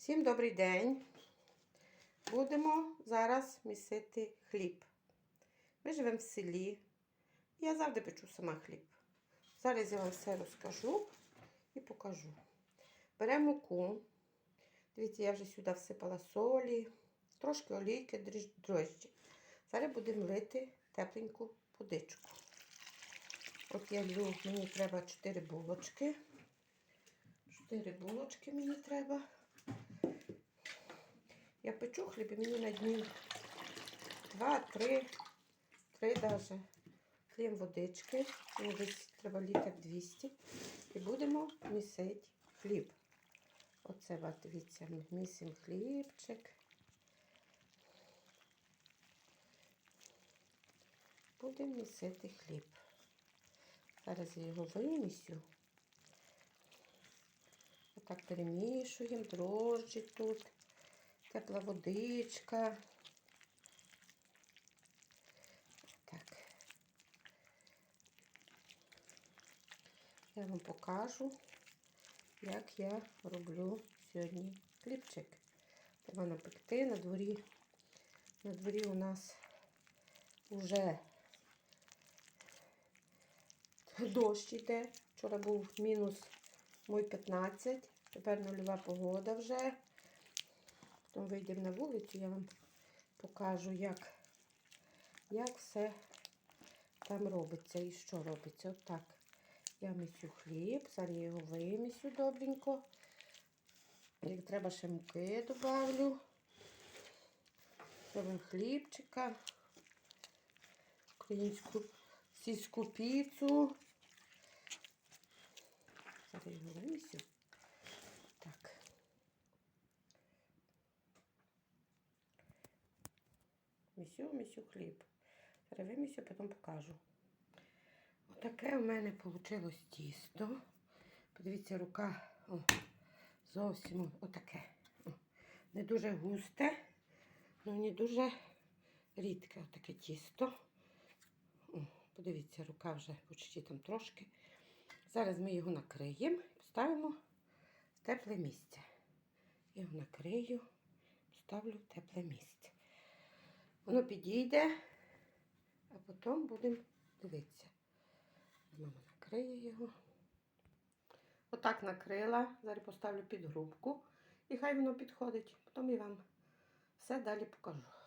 Всім добрий день. Будемо зараз місити хліб. Ми живемо в селі. Я завжди печу сама хліб. Зараз я вам все розкажу і покажу. Беремо муку. Дивіться, я вже сюди всипала солі, трошки олійки, дрожджі. Зараз будемо лити тепленьку водичку. От я лью, мені треба 4 булочки. 4 булочки мені треба. Я печу хліб і мені на дні 2-3, 3 даже. Клієм водички, мені десь треба літр 200. І будемо місити хліб. Оце, дивіться, місимо хлібчик. Будемо місити хліб. Зараз я його вимісю. Отак перемішуємо, дрожджі тут, тепла водичка. Так. Я вам покажу, як я роблю сьогодні хлібчик. Треба напекти на дворі. На дворі у нас вже дощ іде. Вчора був мінус мой 15. Тепер нульова погода вже. Потім вийдемо на вулицю, я вам покажу, як, як все там робиться і що робиться. Отак. Я місю хліб, зараз його вимісю добренько. Як треба ще муки добавлю. Робимо хлібчика. Українську сільську піцу. Зараз його вимісю. Так. Місю, місю хліб. Зараз потім покажу. Отаке у мене вийшло тісто. Подивіться, рука о, зовсім отаке. Не дуже густе, але не дуже рідке отаке тісто. О, подивіться, рука вже почти там трошки. Зараз ми його накриємо поставимо в тепле місце. Його накрию, поставлю в тепле місце. Воно підійде, а потім будемо дивитися. Мама накриє його. Отак накрила. Зараз поставлю під грубку. І хай воно підходить. Потім я вам все далі покажу.